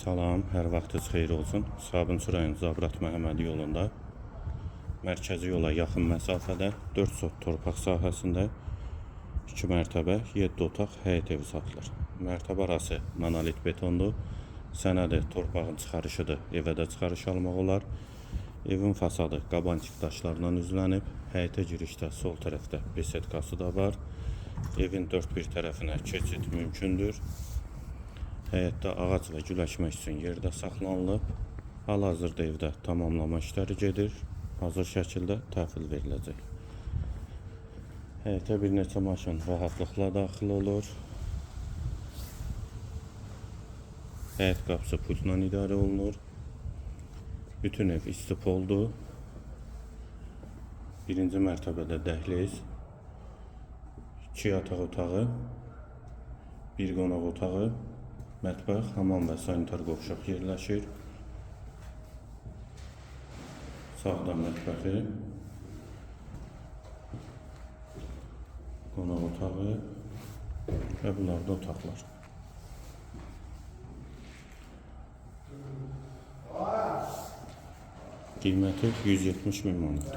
Salam, hər vaxtınız xeyir olsun. Sabunçu rayon Zabrat Məhəmməd yolunda mərkəzi yola yaxın məsafədə 4 sot torpaq sahəsində 2 mərtəbə, 7 otaq həyət evi satılır. Mərtəbə arası monolit betondur. Sənədi torpağın çıxarışıdır. Evə də çıxarış almaq olar. Evin fasadı qabançıq daşlarla üzlənib. Həyətə girişdə sol tərəfdə besetkası da var. Evin dörd bir tərəfinə keçid mümkündür. Həyətdə ağac və gül əkmək üçün yerdə saxlanılıb. Hal-hazırda evdə tamamlama işləri gedir. Hazır şəkildə təhvil veriləcək. Həyətə bir neçə maşın rahatlıqla daxil olur. Həyət qapısı pultla idarə olunur. Bütün ev istipoldur. Birinci mərtəbədə dəhliz, iki yataq otağı, bir qonaq otağı, mətbəx, hamam və sanitar qovşaq yerləşir. Sağda mətbəxi, qonaq otağı və bunlar da otaqlar. Qiyməti 170 min manat.